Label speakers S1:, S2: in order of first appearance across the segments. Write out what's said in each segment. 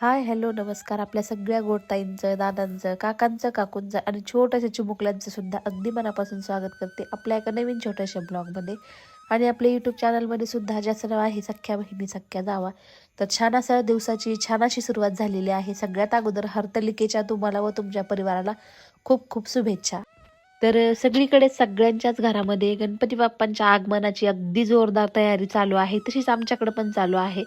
S1: Hi hello नमस्कार. आपल्या सगळ्या गोडताईंचं दादांचं काकांचं काकूंचं आणि छोट्याशा चिमुकल्यांचं सुद्धा अगदी मनापासून स्वागत करते आपल्या एका नवीन छोट्याशा ब्लॉगमध्ये. आणि आपल्या यूट्यूब चॅनलमध्ये सुद्धा ज्याचं नाव आहे सख्या बहिणी सख्या जावा तर छान असा दिवसाची छान अशी सुरुवात झालेली आहे. सगळ्यात अगोदर हरतलिकेच्या तुम्हाला व तुमच्या परिवाराला खूप खूप शुभेच्छा. तर सगळीकडे सगळ्यांच्याच घरामध्ये गणपती बाप्पांच्या आगमनाची अगदी जोरदार तयारी चालू आहे. तशीच आमच्याकडे पण चालू आहे.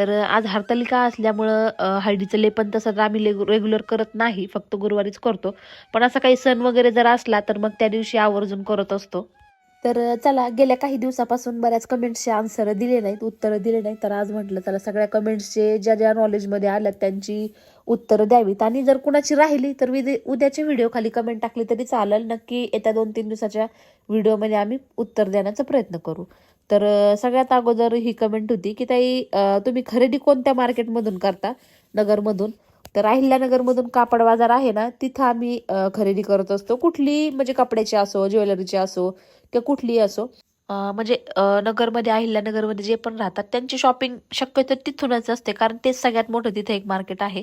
S1: तर आज हरतालिका असल्यामुळं हळदीचं लेपन तसं तर आम्ही रेग्युलर करत नाही फक्त गुरुवारीच करतो. पण असा काही सण वगैरे जर असला तर मग त्या दिवशी आवर्जून करत असतो. तर चला गेल्या काही दिवसापासून बऱ्याच कमेंट्सचे आन्सर दिले नाहीत उत्तरं दिले नाहीत. तर आज म्हटलं चला सगळ्या कमेंट्सचे ज्या ज्या नॉलेजमध्ये आल्यात त्यांची उत्तरं द्यावीत. आणि जर कुणाची राहिली तर विदे उद्याच्या व्हिडिओ खाली कमेंट टाकली तरी चालेल. नक्की येत्या दोन तीन दिवसाच्या व्हिडिओमध्ये आम्ही उत्तर देण्याचा प्रयत्न करू. तर सगळ्यात अगोदर ही कमेंट होती की ताई तुम्ही खरेदी कोणत्या मार्केटमधून करता? नगरमधून. तर अहिल्यानगरमधून कापड बाजार आहे ना तिथं आम्ही खरेदी करत असतो. कुठली म्हणजे कपड्याची असो ज्वेलरीची असो किंवा कुठलीही असो. म्हणजे नगरमध्ये अहिल्यानगरमध्ये जे पण राहतात त्यांची शॉपिंग शक्यतो तिथूनच असते कारण तेच सगळ्यात मोठं तिथे एक मार्केट आहे.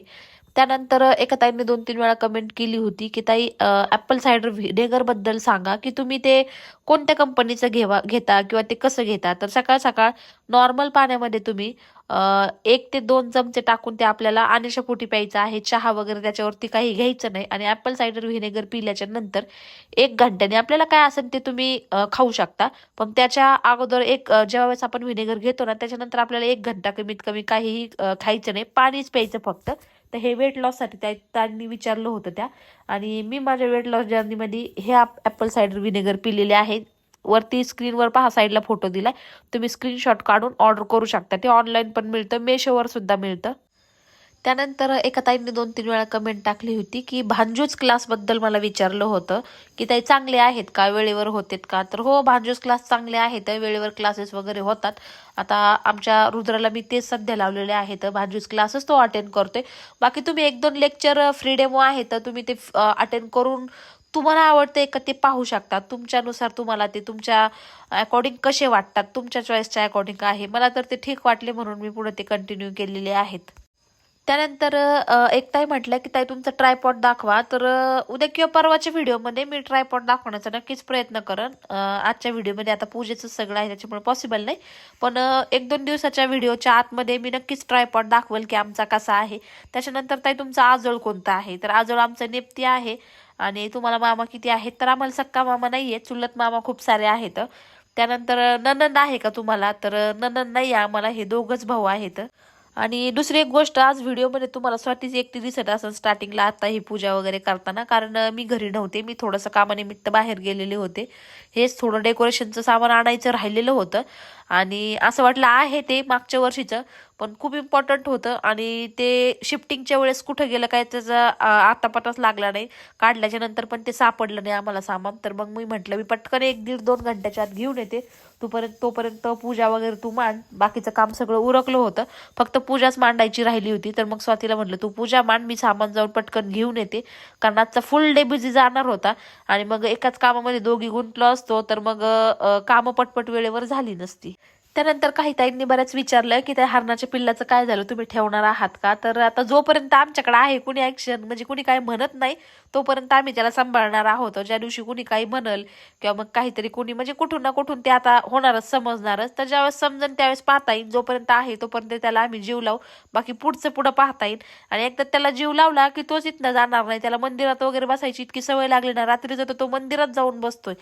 S1: त्यानंतर एका ताईने दोन तीन वेळा कमेंट केली होती की ताई ॲपल सायडर व्हिनेगरबद्दल सांगा की तुम्ही ते कोणत्या कंपनीचं घेवा घेता किंवा ते कसं घेता? तर सकाळ सकाळ नॉर्मल पाण्यामध्ये तुम्ही एक ते दोन चमचे टाकून ते आपल्याला आनेशापोटी प्यायचं आहे चहा वगैरे त्याच्यावरती काही घ्यायचं नाही आणि ॲपल सायडर व्हिनेगर पिल्याच्या नंतर एक घंट्याने आपल्याला काय असेल ते तुम्ही खाऊ शकता. पण त्याच्या अगोदर एक जेव्हा ज्या वेळेस आपण व्हिनेगर घेतो ना त्याच्यानंतर आपल्याला एक घंटा कमीत कमी काहीही खायचं नाही पाणीच प्यायचं फक्त. तर हे वेट लॉससाठी त्या त्यांनी विचारलं होतं त्या. आणि मी माझ्या वेट लॉस जर्नीमध्ये हे ॲपल सायडर व्हिनेगर पिलेले आहेत वरती स्क्रीनवर पहा साईडला फोटो दिलाय. तुम्ही स्क्रीनशॉट काढून ऑर्डर करू शकता. ते ऑनलाईन पण मिळतं मेशोवर सुद्धा मिळतं. त्यानंतर एका ताईंनी दोन तीन वेळा कमेंट टाकली होती की भांजूज क्लासबद्दल मला विचारलं होतं की ताई चांगले आहेत का? वेळेवर होतेत का? तर हो भांजूज क्लास चांगले आहेत वेळेवर क्लासेस वगैरे होतात. आता आमच्या रुद्राला मी तेच सध्या लावलेले आहेत. भांजूज क्लासेस तो अटेंड करतोय. बाकी तुम्ही एक दोन लेक्चर फ्री डेमो आहे तर तुम्ही ते अटेंड करून तुम्हाला आवडते का ते पाहू शकता. तुमच्यानुसार तुम्हाला ते तुमच्या अकॉर्डिंग कसे वाटतात? तुमच्या चॉईसच्या अकॉर्डिंग आहे. मला तर ते ठीक वाटले म्हणून मी पुढे ते कंटिन्यू केलेले आहेत. त्यानंतर एक ताई म्हटलं की ताई तुमचा ट्रायपॉड दाखवा. तर उद्या किंवा परवाच्या व्हिडिओमध्ये मी ट्रायपॉड दाखवण्याचा नक्कीच प्रयत्न करेन. आजच्या व्हिडिओमध्ये आता पूजेचं सगळं आहे त्याच्यामुळे पॉसिबल नाही. पण एक दोन दिवसाच्या व्हिडिओच्या आतमध्ये मी नक्कीच ट्रायपॉड दाखवेल की आमचा कसा आहे. त्याच्यानंतर ताई तुमचा आजोळ कोणता आहे? तर आजोळ आमचं नेपती आहे आणि तुम्हाला मामा किती आहेत? तर आम्हाला सक्का मामा नाही आहे चुलत मामा खूप सारे आहेत. त्यानंतर ननंद आहे का तुम्हाला? तर ननंद नाही आहे. आम्हाला हे दोघंच भाऊ आहेत. आणि दुसरी एक गोष्ट आज व्हिडिओमध्ये तुम्हाला स्वातीच एकटी दिसत असेल स्टार्टिंगला आता ही पूजा वगैरे करताना. कारण मी घरी नव्हते. मी थोडंसं कामानिमित्त बाहेर गेलेले होते. हेच थोडं डेकोरेशनचं सामान आणायचं राहिलेलं होतं. आणि असं वाटलं आहे ते मागच्या वर्षीचं पण खूप इम्पॉर्टंट होतं. आणि ते शिफ्टिंगच्या वेळेस कुठं गेलं काय त्याचा अं, लागला नाही. काढल्याच्या नंतर पण ते सापडलं नाही आम्हाला सामान. तर मग मी म्हटलं मी पटकन एक दीड दोन घंट्याच्या आत घेऊन येते. तोपर्यंत तोपर्यंत पूजा वगैरे तू मांड. बाकीचं काम सगळं उरकलं होतं. फक्त पूजाच मांडायची राहिली होती. तर मग स्वातीला म्हटलं तू पूजा मांड मी सामान जाऊन पटकन घेऊन येते. कारण आजचा फुल डे बिझी जाणार होता. आणि मग एकाच कामामध्ये दोघी गुंतलो असतो. तर मग कामं पटपट वेळेवर झाली नसती. त्यानंतर काही ताईंनी बऱ्याच विचारलं की त्या हरणाच्या पिल्लाचं काय झालं? तुम्ही ठेवणार आहात का? तर आता जोपर्यंत आमच्याकडे आहे कुणी ॲक्शन म्हणजे कुणी काय म्हणत नाही तोपर्यंत आम्ही त्याला सांभाळणार आहोत. ज्या दिवशी कुणी काही म्हणल किंवा मग काहीतरी कुणी म्हणजे कुठून ना कुठून ते आता होणारच समजणारच. तर ज्यावेळेस समजन त्यावेळेस पाहता येईल. जोपर्यंत आहे तोपर्यंत त्याला आम्ही जीव लावू. बाकी पुढचं पुढं पाहता येईल. आणि एकदा त्याला जीव लावला की तोच इथनं जाणार नाही. त्याला मंदिरात वगैरे बसायची इतकी सवय लागली ना रात्री तर तो मंदिरात जाऊन बसतोय.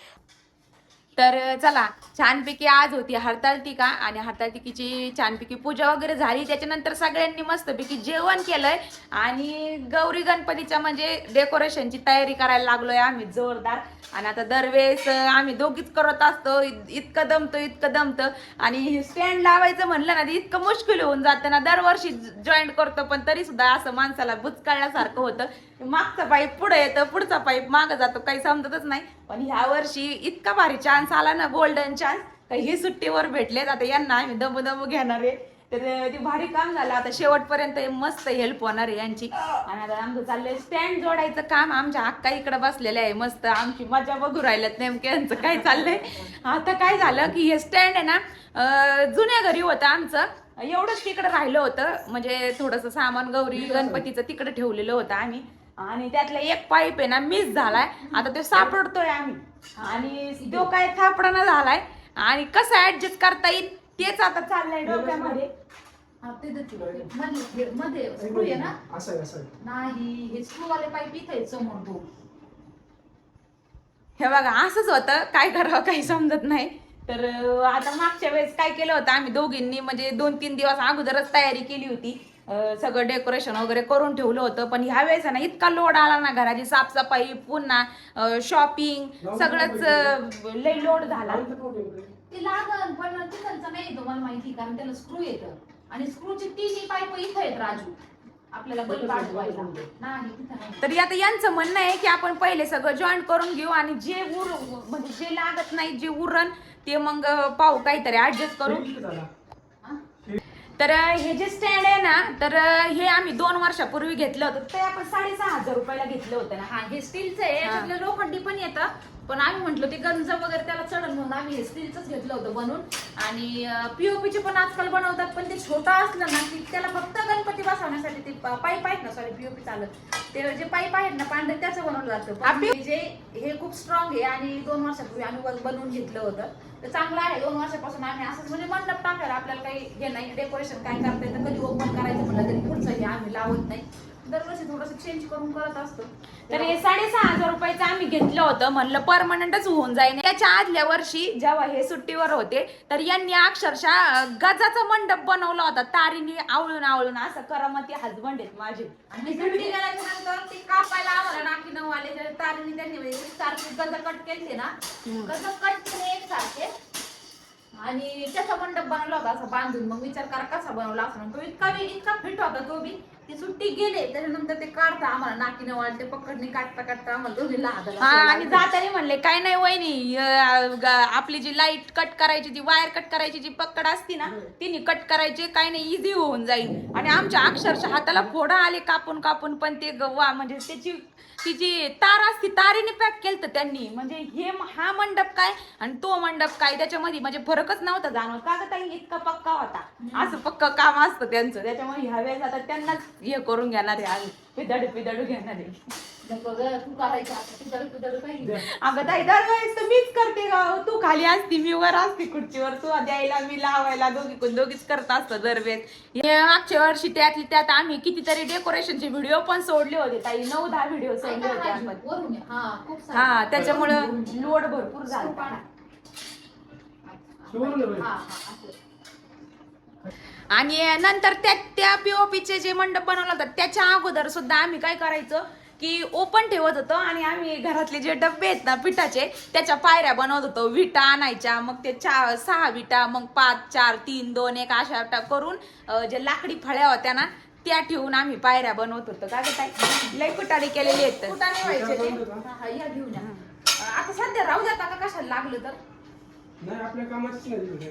S2: तर चला छानपैकी आज होती हरताळटिका आणि हरताळटिकीची छानपैकी पूजा वगैरे झाली. त्याच्यानंतर सगळ्यांनी मस्तपैकी जेवण केलंय आणि गौरी गणपतीच्या म्हणजे डेकोरेशनची तयारी करायला लागलोय आम्ही जोरदार. आणि आता दरवेळेस आम्ही दोघीच करत असतो. इतकं दमतो इतकं दमतं. आणि स्टँड लावायचं म्हणलं ना इतकं मुश्किल होऊन जातं ना. दरवर्षी जॉईंट करतो पण तरी सुद्धा असं माणसाला बुचकाळल्यासारखं होतं. मागचा पाईप पुढे येतं पुढचा पाईप मागं जातो काही समजतच नाही. पण ह्या वर्षी इतका भारी चान्स आला ना गोल्डन चान्स काही ही सुट्टीवर भेटले आता यांना आम्ही दमू दमू घेणार आहे. तर ते भारी काम झालं. आता शेवटपर्यंत मस्त हेल्प होणार आहे यांची. आणि आता आमचं चाललंय स्टँड जोडायचं काम. आमच्या अक्का इकडे बसलेले आहे. मस्त आमची मजा बघू राहिल्यात नेमके यांचं काय चाललंय. आता काय झालं की हे स्टँड आहे ना जुन्या घरी होतं आमचं. एवढंच तिकडे राहिलं होतं. म्हणजे थोडंसं सामान गौरी गणपतीचं तिकडे ठेवलेलं होतं आम्ही. आणि त्यातला एक पाईप आहे ना मिस झालाय. आता तो सापडतोय आम्ही. आणि तो काय सापडना झालाय. आणि कसं ऍडजस्ट करता येईल तेच आता चाललंय डोक्यामध्ये.
S3: हा, ते दे तुला. मध्ये मध्ये स्क्रू आहे ना?
S4: असं आहे असं आहे.
S3: नाही हे स्क्रू वाले पाईप इथे आहेत समोर तो.
S2: हे बघा असंच होतं. काय करावं काही समजत नाही. तर आता मागच्या वेळेस काय केलं होतं आम्ही दोघींनी म्हणजे दोन तीन दिवस अगोदरच तयारी केली होती. सगळं डेकोरेशन वगैरे करून ठेवलं होतं पण ह्या वेळेस आहे ना इतका लोड आला ना घराची साफसफाई पुन्हा शॉपिंग सगळंच लई लोड झाला.
S3: ते लागल पण नाही तुम्हाला माहिती कारण त्याला स्क्रू येतं. आणि स्क्रूची तिन्ही पाईप इथे आहेत राजू. आपल्याला
S2: तरी आता यांचं म्हणणं आहे की आपण पहिले सगळं जॉईन करून घेऊ आणि जे उर म्हणजे जे लागत नाही जे उरण ते मग पाहू काहीतरी ऍडजस्ट करू?
S3: हा?
S2: तर हे जे स्टँड आहे ना तर हे आम्ही दोन वर्षापूर्वी घेतलं होतं. ते आपण साडेसहा हजार रुपयाला घेतलं होतं ना.
S3: हा हे स्टीलचं आहे. याच्यातलं लोखंडी पण येतं. पण आम्ही म्हटलो ते गंज वगैरे त्याला चढल म्हणून आम्ही हे स्टीलचंच घेतलं होतं बनवून आणि पीओपीचे पण आजकाल बनवतात पण ते छोटं असलं ना की त्याला फक्त गणपती बसवण्यासाठी ते पाईप आहेत ना सॉरी पीओपी चालत. ते जे पाईप आहेत ना पांढरे त्याचं बनवलं जातं. जे हे खूप स्ट्रॉंग आहे आणि दोन वर्षापूर्वी आम्ही वन- बनवून घेतलं होतं. ते चांगलं आहे दोन वर्षापासून आम्ही असंच म्हणजे मंडप टाकायला आपल्याला काही हे नाही डेकोरेशन काय करता येतं कधी ओपन करायचं म्हणलं तरी पुढचं हे आम्ही लावत नाही. दरवर्षी थोडंसं चेंज करून करत असतो.
S2: तर हे साडेसहा हजार रुपयाचं आम्ही घेतलं होतं म्हणलं परमनंटच होऊन जाईल त्याच्या आदल्या वर्षी जेव्हा हे सुट्टीवर होते तर यांनी अक्षरशः गजाचा मंडप बनवला होता. तारीने आवळून आवळून असं करामती हजबंड आहेत माझे.
S3: आणि सुट्टी गेल्याच्यानंतर ते कापायला आम्हाला नाकी नऊ आले. तर तारीने त्यांनी म्हणजे सारखे गज कट केले ना गज कट केले एक सारखे. आणि त्याचा मंडप बनवला होता असं बांधून. मग विचार करा कसा बनवला असं तो इतका बी- इतका फिट होता तो बी. ती सुट्टी गेले त्याच्यानंतर ते काढता आम्हाला. नाकी नऊ आले ते पकडणे काढता काढता आम्हाला हाताला
S2: हा आणि. जाताना म्हणले काय नाही वहिनी अं, ग- आपली जी लाइट कट करायची जी वायर कट करायची जी पकड असती ना तिने कट करायची काही नाही इझी होऊन जाईल. आणि आमच्या अक्षरशः हाताला फोडा आले कापून कापून पण ते ग- वा म्हणजे त्याची ती जी तार असती तारीने पॅक केलं त्यांनी. म्हणजे हे हा मंडप काय आणि तो मंडप काय त्याच्यामध्ये म्हणजे फरकच नव्हता जाणवत. का ग ताई इतका पक्का होता? असं पक्क काम असतं त्यांचं. त्याच्यामुळे ह्या वेळेस आता त्यांनाच हे करून घेणार आहे आम्ही. पिदडू पिदडू घेणार आहे. अगं ताई दरवेळेस तर मीच करते ग. तू खाली असती मी वर असते खुर्चीवर. तू द्यायला मी लावायला दोघी कोण दोघीच करत असतं दरवेळेस. हे मागच्या वर्षी त्यातली त्यात आम्ही कितीतरी डेकोरेशनचे व्हिडिओ पण सोडले होते ताई. नऊ दहा व्हिडिओ सोडले होते आपण.
S3: हा खूप सारं.
S2: हा त्याच्यामुळं लोड भरपूर झाला. आणि नंतर त्या त्या पीओपीचे जे मंडप बनवलं होतं त्याच्या अगोदर सुद्धा आम्ही काय करायचं? की ओपन ठेवत होतो आणि आम्ही घरातले जे डबे आहेत ना पिठाचे त्याच्या पायऱ्या बनवत होतो विटा आणायच्या मग ते चा सहा विटा मग पाच चार तीन दोन एक अशा करून जे लाकडी फळ्या होत्या ना त्या ठेवून आम्ही पायऱ्या बनवत होतो का लय कुटाने केलेले आहेत
S3: फुटाणे व्हायचे ते.
S4: बंद का?
S3: या घेऊन या. आता सध्या राहू द्या का कशाला लागलं तर
S4: नाही आपल्या कामाचीच नाही दिली.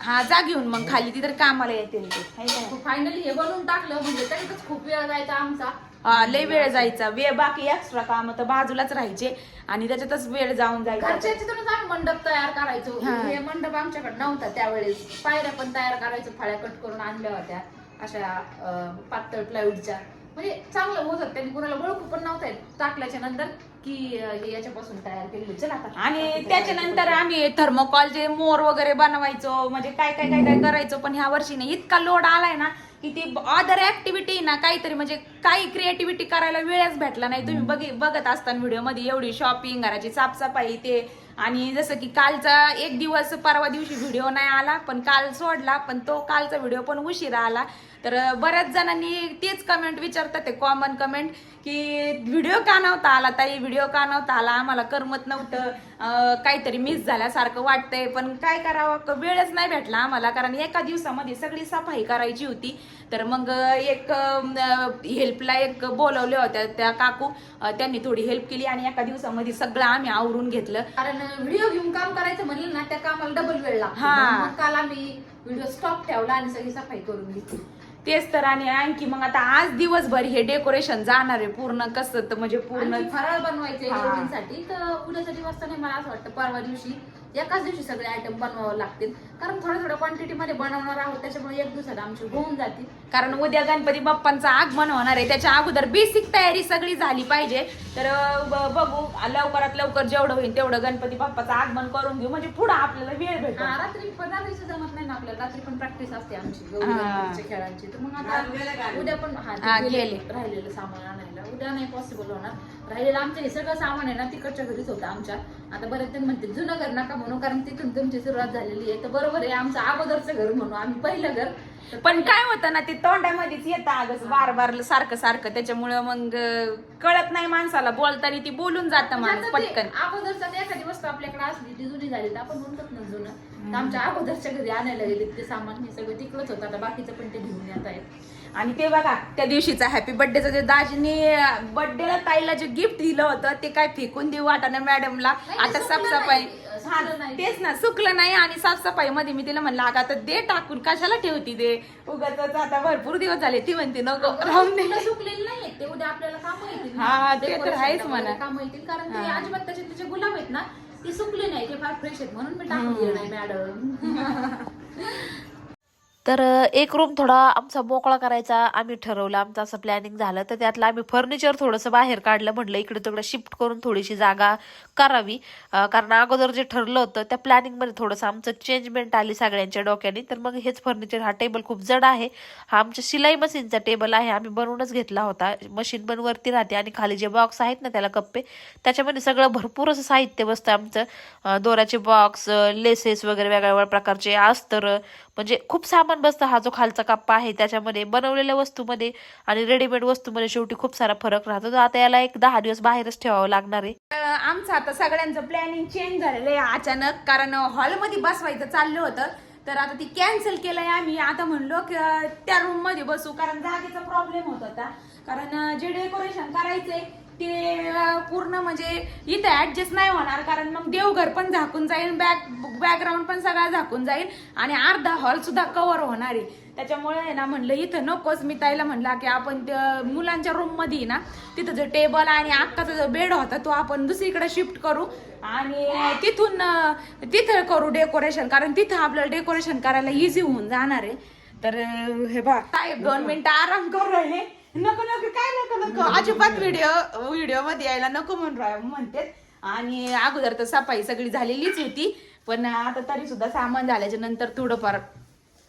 S2: हा जा घेऊन मग खाली तिथे कामाला येतील ते हाय का नाही?
S3: फायनली हे बनवून टाकलं म्हणजे त्याच्यातच खूप वेळ जायचा आमचा
S2: लय वेळ जायचा. वेळ बाकी एक्स्ट्रा काम तर बाजूलाच राहायचे. आणि त्याच्यातच वेळ जाऊन जायचा.
S3: आम्ही मंडप तयार करायचो.
S2: हा.
S3: हे मंडप आमच्याकडे नव्हता त्यावेळेस. पायऱ्या पण तयार करायचो फाळ्या कट करून आणल्या होत्या. अशा अं, पातळ प्लायवूडच्या म्हणजे चांगलं होत होतं. त्यांनी कुणाला ओळखू पण नव्हतं. टाकल्याच्या नंतर की अं, हे याच्यापासून तयार केलेलं चल आता.
S2: आणि त्याच्यानंतर आम्ही थर्मोकॉलचे मोर वगैरे बनवायचो म्हणजे काय काय काय काय करायचो पण ह्या वर्षी नाही. इतका लोड आलाय ना की ती अदर ऍक्टिव्हिटी ना काहीतरी म्हणजे काही क्रिएटिव्हिटी करायला वेळच भेटला नाही. तुम्ही बघी बघत असताना व्हिडिओमध्ये एवढी शॉपिंग घराची साफसफाई ते आणि जसं की कालचा एक दिवस परवा दिवशी व्हिडिओ नाही आला पण काल सोडला पण तो कालचा व्हिडिओ पण उशिरा आला. तर बऱ्याच जणांनी तेच कमेंट विचारतात ते कॉमन कमेंट की व्हिडिओ का नव्हता आला ताई? व्हिडिओ का नव्हता आला? आम्हाला करमत नव्हतं. काहीतरी मिस झाल्यासारखं वाटतंय पण काय करावं? वेळच नाही भेटला आम्हाला कारण एका दिवसामध्ये सगळी सफाई करायची होती. तर मग एक हेल्पला एक बोलवल्या होत्या. त्या काकू त्यांनी थोडी हेल्प केली आणि एका दिवसामध्ये सगळं आम्ही आवरून घेतलं.
S3: कारण व्हिडिओ घेऊन काम करायचं म्हणलं ना त्या कामाला डबल वेळ लागतो.
S2: हा.
S3: मग काल आम्ही व्हिडिओ स्टॉप ठेवला आणि सगळी सफाई करून घेतली.
S2: तेच तर आणि आणखी मग आता आज दिवसभर हे डेकोरेशन जाणार आहे पूर्ण कसं तर म्हणजे पूर्ण.
S3: फराळ बनवायचे तर उद्याच्या दिवस नाही मला असं वाटतं परवा दिवशी एकाच दिवशी सगळे आयटम बनवावे लागतील. कारण थोड्या थोड्या क्वांटिटीमध्ये बनवणार आहोत त्याच्यामुळे एक दिवसात आमची होऊन जातील.
S2: कारण उद्या गणपती बाप्पांचं आगमन होणार आहे. त्याच्या अगोदर बेसिक तयारी सगळी झाली पाहिजे. तर बघू लवकरात लवकर जेवढं होईल तेवढं गणपती बाप्पाचं आगमन करून घेऊ. म्हणजे पुढं आपल्याला वेळ भेटेल.
S3: हा, रात्री पण रात्रीचं जमत नाही ना आपल्याला. रात्री पण प्रॅक्टिस असते आमची. खेळांची. तर मग आता उद्या पण. राहिलेलं सामान उद्या नाही पॉसिबल होणार. राहिलेलं आमचं हे सगळं सामान आहे ना तिकडच्या घरीच होतं आमच्या. आता बरेच जण म्हणते जुनं घर नका म्हणू कारण तिथून तुमची सुरुवात झालेली आहे. तर बरोबर आहे आमचं अगोदरचं घर म्हणू आम्ही पहिलं घर.
S2: पण काय होतं ना ते तोंडामध्येच येतं अगं बार बार सारखं सारखं. त्याच्यामुळं मग कळत नाही माणसाला. बोलताना ती बोलून जातं माणूस पटकन.
S3: अगोदरचा ते एखादी वस्तू आपल्याकडे असली ती जुनी झाली तर आपण म्हणतात ना जुनं. आमच्या अगोदरच्या घरी आणायला गेले ते सामान हे सगळं तिकडच होतं. आता बाकीचं पण ते घेऊन येत आहेत.
S2: आणि ते बघा त्या दिवशीचा हॅपी बर्थडेचा जे दाजीने बर्थडेला ताईला जे गिफ्ट दिलं होतं ते काय फेकून देऊ वाटाणा मॅडमला
S3: नाही,
S2: आता साफसफाई
S3: नाही, नाही.
S2: तेच ना सुकलं नाही आणि साफसफाई मध्ये मी तिला म्हणलं अगं आता दे टाकून कशाला ठेवती दे? उगाच आता भरपूर दिवस झाले. ती म्हणते नको राहून दे.
S3: सुकलेली नाहीयेत ते उद्या आपल्याला काम येतील
S2: हा, ते तर आहेच म्हणा.
S3: काम येतील कारण ते अजिबात त्याचे त्याचे गुलाब आहेत ना ते सुकले नाही ते फार फ्रेश आहेत म्हणून मी टाकून दिलं नाही मॅडम
S1: तर एक रूम थोडा आमचा मोकळा करायचा आम्ही ठरवलं. आमचं असं प्लॅनिंग झालं. तर त्यातलं आम्ही फर्निचर थोडंसं बाहेर काढलं म्हटलं इकडे तिकडे शिफ्ट करून थोडीशी जागा करावी. कारण अगोदर जे ठरलं होतं त्या प्लॅनिंगमध्ये थोडंसं आमचं चेंजमेंट आली सगळ्यांच्या डोक्याने. तर मग हेच फर्निचर हा टेबल खूप जड आहे. हा आमच्या शिलाई मशीनचा टेबल आहे. आम्ही बनवूनच घेतला होता. मशीन पण वरती राहते आणि खाली जे बॉक्स आहेत ना त्याला कप्पे त्याच्यामध्ये सगळं भरपूर असं साहित्य बसतं आमचं. दोऱ्याचे बॉक्स लेसेस वगैरे वेगळ्या वेगळ्या प्रकारचे अस्तर म्हणजे खूप सामान बसतं हा जो खालचा कप्पा आहे त्याच्यामध्ये बनवलेल्या वस्तूमध्ये आणि रेडीमेड वस्तूमध्ये शेवटी खूप सारा फरक राहतो. तर आता याला एक दहा दिवस बाहेरच ठेवावं लागणार आहे.
S2: आमचं आता सगळ्यांचं प्लॅनिंग चेंज झालेलं आहे अचानक कारण हॉलमध्ये बसवायचं चाललं होतं. तर आता ती कॅन्सल केलंय आम्ही. आता म्हणलो की त्या रूममध्ये बसू कारण जागेचा प्रॉब्लेम होत होता. कारण जे डेकोरेशन करायचंय ते पूर्ण म्हणजे इथं ऍडजस्ट नाही होणार कारण मग देवघर पण झाकून जाईल बॅक बॅकग्राऊंड पण सगळा झाकून जाईल आणि अर्धा हॉल सुद्धा कव्हर होणार आहे. त्याच्यामुळे आहे ना म्हणलं इथं नकोच. मी ताईला म्हणला की आपण त्या मुलांच्या रूममध्ये ना तिथं जो टेबल आणि अक्काचा जो बेड होता तो आपण दुसरीकडे शिफ्ट करू आणि तिथून तिथं करू डेकोरेशन कारण तिथं आपल्याला डेकोरेशन करायला इझी होऊन जाणार आहे. तर हे बा साहेब दोन मिनिटं आराम करू हे नको नको काय नको नको? अजिबात व्हिडिओ व्हिडिओमध्ये यायला नको म्हणून राय म्हणते. आणि अगोदर तर सफाई सगळी झालेलीच होती. पण आता तरी सुद्धा सामान झाल्याच्यानंतर थोडंफार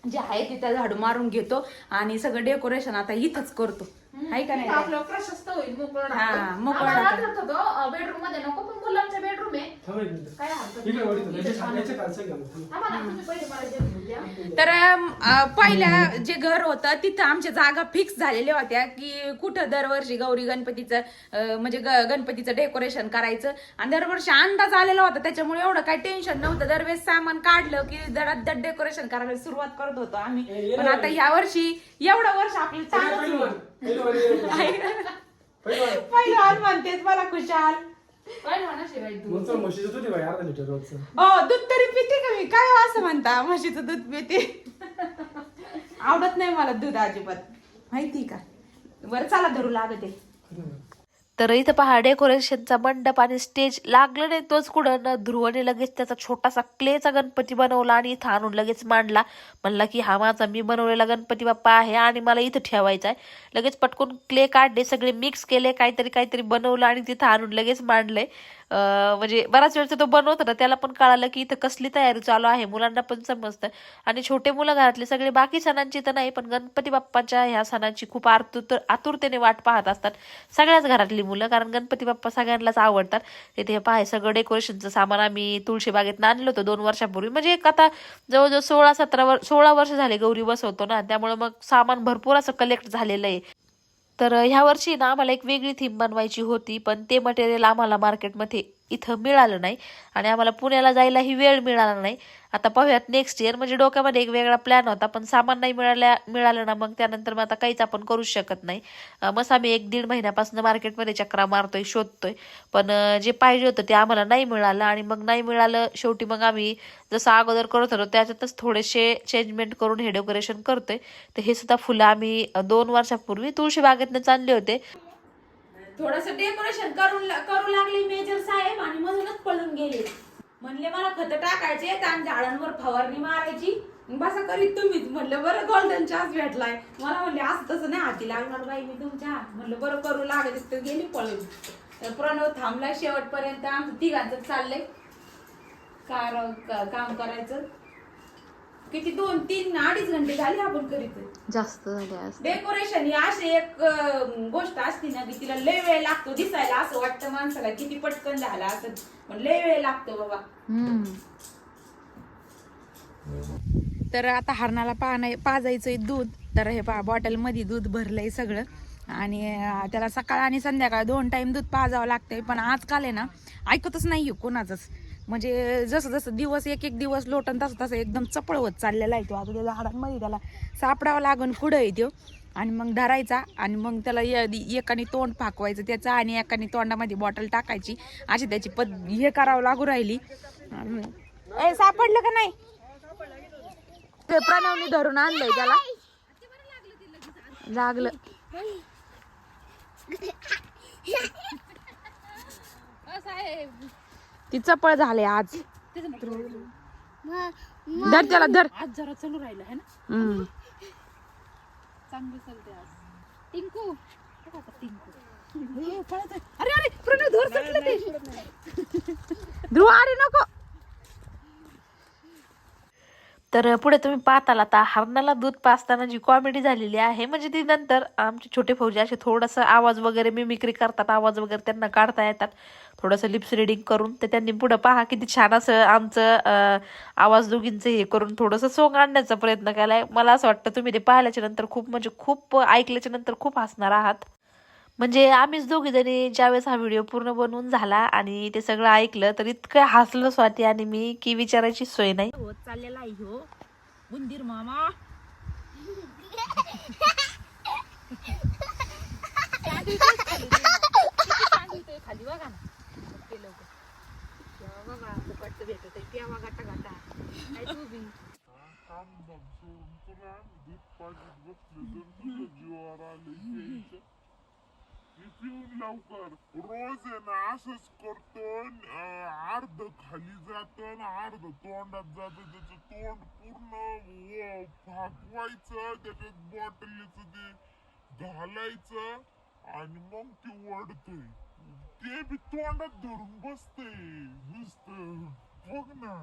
S2: जे आहे तिथं झाडू मारून घेतो. आणि सगळं डेकोरेशन आता इथंच करतो. आहे का नाही ताई?
S3: आपलं प्रशस्त होईल मोकळं
S2: हा, मोकळं राहतं.
S3: होतो बेडरूममध्ये नको पण मुलांच्या बेडरूम आहे
S4: थांबा एक मिनिट.
S3: काय हरकत
S4: इकडे वळीत
S3: नाही.
S4: होतं. याच्या- याच्या खालचं घ्या मग. थांबा.
S3: थांबा ना, तुम्ही पहिले मला जे घेऊन द्या.
S2: तर अं, पहिल्या जे घर होतं तिथं आमच्या जागा फिक्स झालेल्या होत्या की कुठं दरवर्षी गौरी गणपतीचं अं, म्हणजे ग- गणपतीचं डेकोरेशन करायचं आणि दरवर्षी अंदाज आलेला होता त्याच्यामुळे एवढं काही टेन्शन नव्हतं दरवेळेस सामान काढलं की जरा डेकोरेशन करायला सुरुवात करत होतो आम्ही पण आता ह्या वर्षी एवढं वर्ष आपलं
S4: पहिलं-
S2: मला खुशाल.
S3: काय म्हणा शिवाय तू?
S4: रोजचं म्हशीचं दूध आहे बाई, अर्धा लिटर रोजचं.
S2: हो दूध तरी पिते का मी? काय हो असं म्हणता? म्हशीचं दूध पिते. आवडत नाही मला दूध अजिबात. माहिती का? बरं चला धरू लागते.
S1: तर इथं पहा डेकोरेशनचा मंडप आणि स्टेज लागलं नाही तोच कुठं. ध्रुवने लगेच त्याचा छोटासा क्लेचा गणपती बनवला आणि इथं आणून लगेच मांडला. म्हणला की हा माझा मी बनवलेला गणपती बाप्पा आहे आणि मला इथं ठेवायचा आहे. लगेच पटकून क्ले काढले सगळे मिक्स केले काहीतरी काहीतरी बनवलं आणि तिथं आणून लगेच मांडलंय म्हणजे बराच वेळचा तो बनवत होता. त्याला पण कळालं की इथं कसली तयारी चालू आहे. मुलांना पण समजतं. आणि छोटे मुलं घरातले सगळे बाकी सणांची तर नाही पण गणपती बाप्पाच्या ह्या सणांची खूप आतुर आतुरतेने वाट पाहत असतात. सगळ्याच घरातली मुलं कारण गणपती बाप्पा सगळ्यांनाच आवडतात. तिथे हे पाहाय सगळं डेकोरेशनचं सामान आम्ही तुळशीबागेत आणलं होतं दोन वर्षापूर्वी. म्हणजे एक आता जवळजवळ सोळा सतरा वर सोळा वर्ष झाले गौरी बसवतो ना. त्यामुळे मग सामान भरपूर असं कलेक्ट झालेलं आहे. तर ह्या वर्षी ना आम्हाला एक वेगळी थीम बनवायची होती पण ते मटेरियल आम्हाला मार्केटमध्ये इथं मिळालं नाही. आणि आम्हाला पुण्याला जायलाही वेळ मिळाला नाही. आता पाहूयात नेक्स्ट इयर म्हणजे डोक्यामध्ये एक वेगळा प्लॅन होता पण सामान नाही मिळाल्या मिळालं ना. मग त्यानंतर मग आता काहीच आपण करूच शकत नाही. अं, आम्ही एक दीड महिन्यापासून मार्केटमध्ये चक्रा मारतोय शोधतोय. पण जे पाहिजे होतं ते आम्हाला नाही मिळालं. आणि मग नाही मिळालं शेवटी मग आम्ही जसं अगोदर करत होतो त्याच्यातच थोडेसे चेंजमेंट करून हे डेकोरेशन करतोय. तर हे सुद्धा फुलं आम्ही दोन वर्षापूर्वी तुळशी बागेतनं चालले होते.
S2: थोडस डेकोरेशन करून करू लागले मेजर साहेब आणि मधूनच पळून गेले. म्हणले मला खत टाकायचे आणि झाडांवर फवारणी मारायची. बसा करीत तुम्हीच. म्हणलं बरं गोल्डन चान्स भेटलाय. मला म्हणले असं तसं नाही. हाती लागणार बाई मी तुमच्या. म्हणलं बरं करू लागत तर गेली पळून. तर प्रणव थांबलाय शेवटपर्यंत. आमचं तिघांचं चाललंय. कार काम करायचं. किती दोन तीन अडीच घंटे झाले आपण करीत
S1: जास्त झाले आज
S2: डेकोरेशन ही अशी एक अं, गोष्ट असते ना की तिला लय वेळ लागतो दिसायला असं वाटतं माणसाला किती पटकन झाला असं. पण लय वेळ लागतो बाबा.
S1: हम्म.
S2: तर आता हरणाला पाहणं पाजायचंय दूध. तर हे पहा बॉटलमध्ये दूध भरलंय सगळं. आणि अं, त्याला सकाळ आणि संध्याकाळ दोन टाइम दूध पाजावं लागतंय. पण आजकाल आहे ना ऐकतच नाहीये कोणाचंच. म्हणजे जसं जसं दिवस एक एक दिवस लोटन तसं तसं एकदम चपळ होत चाललेला आहे तो. आता त्या झाडांमध्ये त्याला सापडावं लागून पुढं येतो आणि मग धरायचा आणि मग त्याला एकाने तोंड फाकवायचं त्याचं आणि एकाने तोंडामध्ये बॉटल टाकायची. अशी त्याची पद हे करावं लागू राहिली. सापडलं का नाही? ते प्रणवनी धरून आणलंय त्याला. लागलं. ती चपळ झाले आज. धर त्याला धर.
S3: आज जरा चालू राहिलं है ना?
S2: हम्म.
S3: चांगलं चालते आज. टिंकू. टिंकू.
S2: अरे अरे प्रणव धर सुटलं ते. ध्रुव अरे नको.
S1: तर पुढे तुम्ही पाहताल आता हरणाला दूध पाजताना जी कॉमेडी झालेली आहे म्हणजे ती नंतर आमचे छोटे फौजी असे थोडंसं आवाज वगैरे मिमिक्री करतात आवाज वगैरे त्यांना काढता येतात. थोडंसं लिप्स रिडिंग करून तर त्यांनी पुढं पहा किती छान असं आमचं आवाज दोघींचं हे करून थोडंसं सोंग आणण्याचा प्रयत्न केलाय. मला असं वाटतं तुम्ही ते पाहिल्याच्या नंतर खूप म्हणजे खूप ऐकल्याच्या नंतर खूप हसणार आहात. म्हणजे आम्हीच दोघी जणी ज्यावेळेस हा व्हिडिओ पूर्ण बनवून झाला आणि ते सगळं ऐकलं तर इतकं हसलं स्वाती आणि मी की विचारायची सोय नाही.
S2: होत चाललेला आहे ह्यो उंदीर मामा.
S3: खाली बघा ना ते फुकटचं भेटत आहे तेव्हा गाटा गाटा काय तू बी
S5: काम धाम सोडून तुला दूध पाकीट बसले तर तुझ्या जीवावर आले प्यायचं मी पिऊन लवकर. रोज आहे ना असंच करतो अर्ध खाली जात अर्ध तोंडात जात. त्याचं तोंड पूर्ण फाकवायचं त्याच्यात बॉटलीच ते घालायचं आणि मग ते ओढतोय. ते बी तोंडात धरून बसतंय. नुसतं. बघ ना.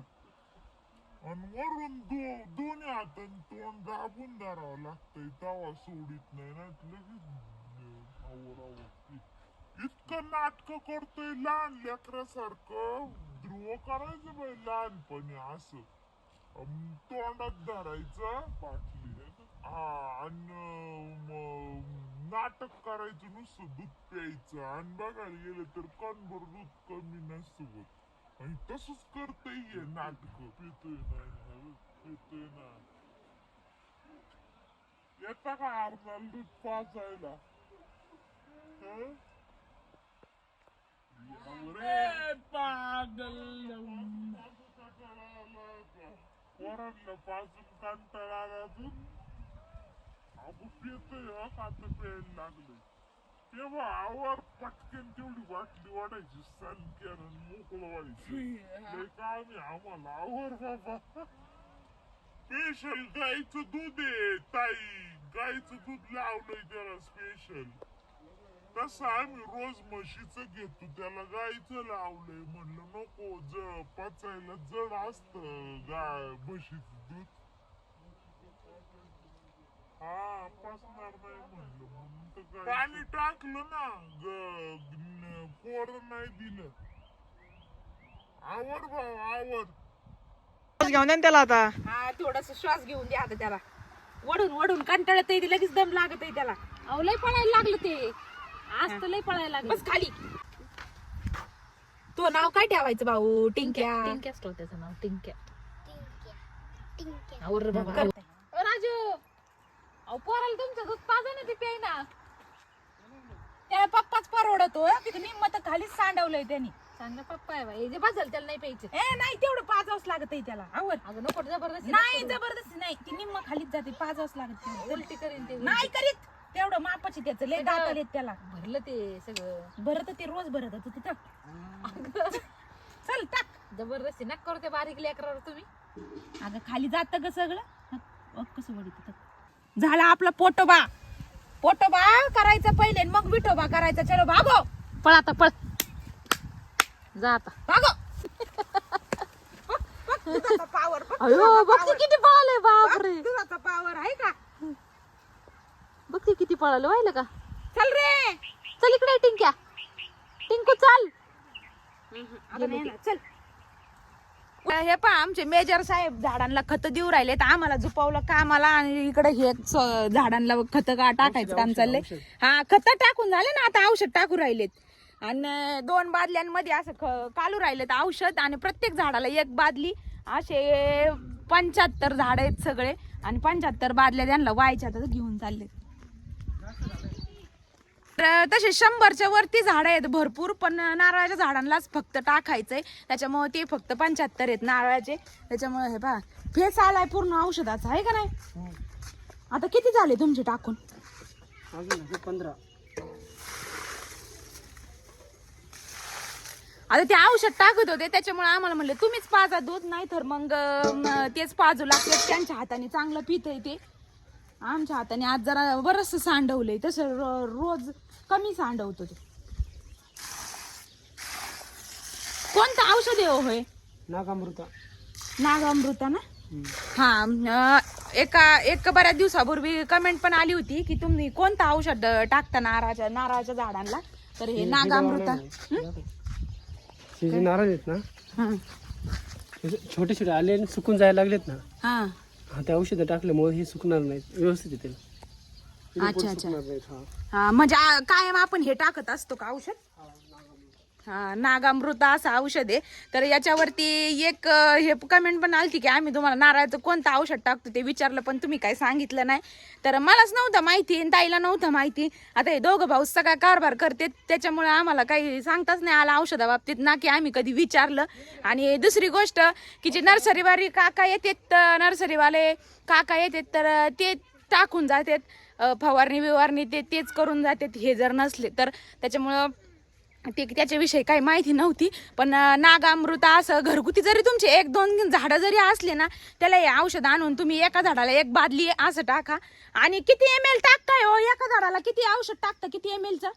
S5: आणि वरून दो दोन्ही हाताने तोंड दाबून धरावं लागतंय. तवा सोडित नाही ना लगेच इतकं नाटक करतोय लहान लेकरासारखं. ध्रुव करायचं बाई लहानपणी असं. अं, तोंडात धरायचं बाटली हा आणि नाटक करायचं नुसतं दूध प्यायचं. आणि बघायला गेलं तर कणभर दूध कमी नसतं. आणि तसंच करतय हे नाटक. पितोय नाही पितोय ना. येता का अर्धाला दूध पाचायला पोरांना पाजून कंटाळा आला अजून अगो पितोय हो का आता प्यायला लागले तेव्हा आवर पटकन तेवढी बाटली वाढायची सन केलं मोकळं व्हायचं लय काम आहे आम्हाला आवर बाबा स्पेशल गाईचं दूध आहे ताई गाईचं दूध लावलंय त्याला स्पेशल तसं आम्ही रोज म्हशीचं घेतो त्याला गाईचं लावलंय म्हणलं नको ज पचायला जड असत गाय म्हशीचं दूध. हा पचणार नाही म्हणलं म्हणून तर पाणी टाकलं ना ग- पोरं नाही दिलं. आवर भाऊ आवर.
S2: घेऊन द्या ना त्याला आता. हा थोडस श्वास घेऊन द्या आता त्याला. वडून वडून कंटाळत आहे लगेच दम लागत आहे त्याला.
S3: अहो लय पळायला लागलं ते. आज तर लय पळायला लागलं.
S2: बस खाली. तो नाव काय ठेवायचं भाऊ? टिंक्या.
S3: टिंक्या. स्टो त्याचं नाव टिंक्या. बाबा. ओ राजू! अहो पोराला तुमचं दूध पाजा ना ते प्याय ना
S2: त्याला पप्पाच परवडतो तिथे निम्म तर खालीच सांडवलंय त्यांनी.
S3: चांगला पप्पा आहे बाई जे बसल त्याला नाही प्यायचं.
S2: ए नाही तेवढं पाजावंच लागत आहे त्याला आवर
S3: अगं नको जबरदस्ती
S2: नाही जबरदस्ती नाही. ती निम्म खालीच जाते पाजावंच लागत.
S3: उलटी करीन ते
S2: नाही करीत. तेवढं मापाची त्याचं लय दात आलेत त्याला.
S3: भरलं ते सगळं.
S2: भरत ते रोज भरत होतं तिथं. चल टाक.
S3: जबरदस्ती नका करू ते बारीक लेकरावर तुम्ही.
S2: अगं खाली जात ग सगळं. बघ कसं वडीत झाला आपला पोटोबा. पोटोबा करायचं पहिले आणि मग विठोबा करायचा. चलो भागो.
S3: पळ आता पळ. जा आता.
S2: भागो. पावर
S3: अयो किती पळाले बापरे.
S2: पावर आहे का?
S3: बघते किती पळाले व्हायला का?
S2: चल रे.
S3: चल इकडे टिंक्या. टिंकू चाल.
S2: आता नाही येणार, चल. हे पहा आमचे मेजर साहेब झाडांना खत देऊ राहिले तर आम्हाला झुपावलं कामाला आणि इकडे हे स- झाडांना खत का टाकायचं काम चाललंय. हा खत टाकून झाले ना आता औषध टाकू राहिलेत. आणि दोन बादल्यांमध्ये असं ख- कालू राहिलेत औषध आणि प्रत्येक झाडाला एक बादली. असे पंच्याहत्तर झाड आहेत सगळे आणि पंच्याहत्तर बादल्या त्यांना व्हायच्या तर घेऊन चालले तर तसे शंभरच्या वरती झाड आहेत भरपूर पण नारळाच्या झाडांनाच फक्त टाकायचंय. त्याच्यामुळे ते फक्त पंच्याहत्तर आहेत नारळाचे. त्याच्यामुळे हे पहा फेस आलाय पूर्ण औषधाचा आहे का नाही? आता किती झाले तुमचे टाकून?
S4: पंधरा.
S2: आता ते औषध टाकत होते त्याच्यामुळे आम्हाला म्हणलं तुम्हीच पाजा दूध नाही तर मग तेच पाजू लागते त्यांच्या हाताने चांगलं पित ते. आमच्या हाताने. आज जरा बरस सांडवलंय. तसं रो- रोज कमी सांडवतो ते. कोणतं औषध आहे हो होय
S4: नागामृता.
S2: नागामृता ना? हा अं, एका एक बऱ्याच दिवसापूर्वी कमेंट पण आली होती की तुम्ही कोणतं औषध टाकता नारळाच्या नारळाच्या झाडांना? तर हे नागामृता.
S4: हे जे नारळ आहेत ना
S2: हा.
S4: हे जे छोटे छोटे आले आणि सुकून जायला लागलेत ना
S2: हा.
S4: हा ते औषधं टाकल्यामुळे हे सुकणार नाहीत. व्यवस्थित येतील
S2: अच्छा, अच्छा.
S4: सुकणार नाहीत हा.
S2: हा, म्हणजे आ- कायम आपण हे टाकत असतो का औषध? हा नागामृता असं औषध आहे. तर याच्यावरती एक हे कमेंट पण आलती की आम्ही तुम्हाला नारळाचं कोणतं औषध टाकतो ते विचारलं पण तुम्ही काय सांगितलं नाही. तर मलाच नव्हतं माहिती आणि ताईला नव्हतं माहिती. आता हे दोघं भाऊ सगळा कारभार करते त्याच्यामुळे आम्हाला काही सांगताच नाही आला औषधा बाबतीत. ना की आम्ही कधी विचारलं. आणि दुसरी गोष्ट की जे नर्सरीवाली काका येतात नर्सरीवाले काका येतात तर ते टाकून जातात. फवारणी विवारणी ते तेच करून जातात हे जर नसले तर. त्याच्यामुळं ते त्याच्याविषयी काही माहिती नव्हती पण नागामृता असं घरगुती जरी तुमचे एक दोन झाडं जरी असले ना त्याला हे औषध आणून तुम्ही एका झाडाला एक बादली असं टाका. आणि किती एम एल टाकताय हो एका झाडाला? किती औषध टाकता किती एम एलचं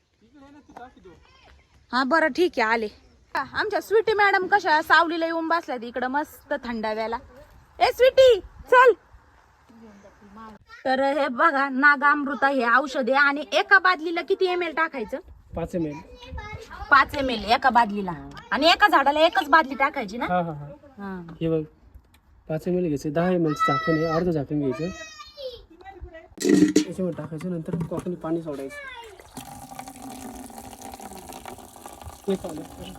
S2: हा बरं ठीक आहे आले. आमच्या स्वीटी मॅडम कशा सावलीला येऊन बसल्यात इकडं मस्त थंडाव्याला. ए स्वीटी चल. तर हे बघा नागामृता हे औषध आहे आणि एका बादलीला किती एम एल टाकायचं?
S4: पाच एम एल
S2: पाच एम एल एका बादलीला. आणि एका झाडाला एकच बादली टाकायची ना?
S4: हा हा हा.
S2: हा.
S4: हे बघ. पाच एम एल घ्यायचं दहा एम एलचं झाकण आहे अर्ध झाकण घ्यायचं. त्याच्यामध्ये टाकायचं नंतर कॉकनी पाणी सोडायचं. हे पाहिलं.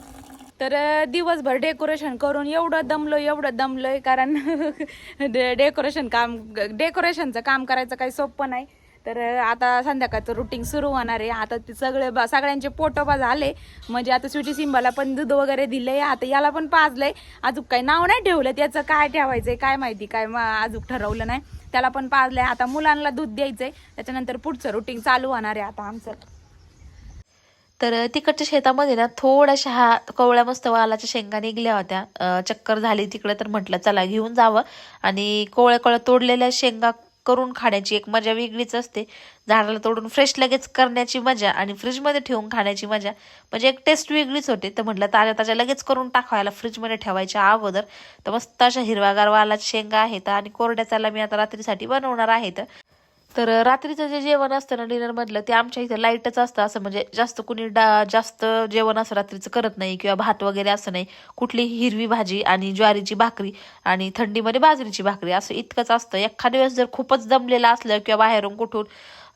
S2: तर अं, दिवसभर डेकोरेशन करून एवढं दमलो एवढं दमलोय कारण डेकोरेशन काम डेकोरेशनचं काम करायचं काही सोपं नाही. तर आता संध्याकाळचं रुटीन सुरू होणार आहे. आता ते सगळे बा- सगळ्यांचे पोटोबा झाले. म्हणजे आता स्वीटी सिंबाला पण दूध वगैरे दिलंय. आता याला पण पाजलंय. अजून काही नाव नाही ठेवलं. त्याचं काय ठेवायचंय काय माहिती काय अजून ठरवलं नाही. त्याला पण पाजलंय. आता मुलांना दूध द्यायचंय. त्याच्यानंतर पुढचं रुटीन चालू होणार आहे आता आमचं.
S1: तर तिकडच्या शेतामध्ये ना थोड्याशा हा कवळ्या मस्त वालाच्या शेंगा निघल्या होत्या. चक्कर झाली तिकडे तर म्हटलं चला घेऊन जावं. आणि कोवळ्या कोवळ्या तोडलेल्या शेंगा करून खाण्याची एक मजा वेगळीच असते. झाडाला तोडून फ्रेश लगेच करण्याची मजा आणि फ्रीजमध्ये ठेवून खाण्याची मजा म्हणजे एक टेस्ट वेगळीच होते. तर म्हटलं ताज्या ताज्या लगेच करून टाकायला फ्रीजमध्ये ठेवायच्या अगोदर. तर मस्त अशा हिरवागार वालाच्या शेंगा आहेत आणि कोरड्याचाला मी आता रात्रीसाठी बनवणार आहेत तर रात्रीचं जे जेवण असतं ना डिनरमधलं ते आमच्या इथं लाईटच असतं. असं म्हणजे जास्त कुणी डा जास्त जेवण असं रात्रीचं करत नाही किंवा भात वगैरे असं नाही. कुठली हिरवी भाजी आणि ज्वारीची भाकरी आणि थंडीमध्ये बाजरीची भाकरी असं इतकंच असतं. एखाद्या वेळेस जर खूपच दमलेलं असलं किंवा बाहेरून कुठून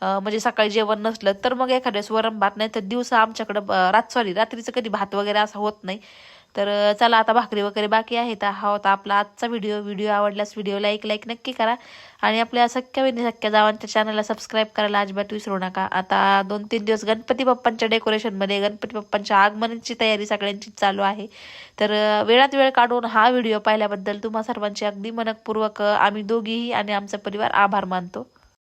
S1: म्हणजे सकाळी जेवण नसलं तर मग एखाद्या वेळेस वरण भात. नाही तर दिवसा आमच्याकडं रात सॉरी रात्रीचं कधी भात वगैरे असं होत नाही. तर चला आता भाकरी वगैरे बाकी आहे तर हा होता आपला आजचा व्हिडिओ व्हिडिओ आवडल्यास व्हिडिओला एक लाईक नक्की करा. आणि आपल्या सख्या बहिणी सख्या जावांच्या चॅनलला सबस्क्राईब करायला अजिबात विसरू नका. आता दोन तीन दिवस गणपती बाप्पांच्या डेकोरेशनमध्ये गणपती बाप्पांच्या आगमनाची तयारी सगळ्यांची चालू आहे. तर वेळात वेळ काढून हा व्हिडिओ पाहिल्याबद्दल तुम्हा सर्वांचे अगदी मनपूर्वक आम्ही दोघीही आणि आमचा परिवार आभार मानतो.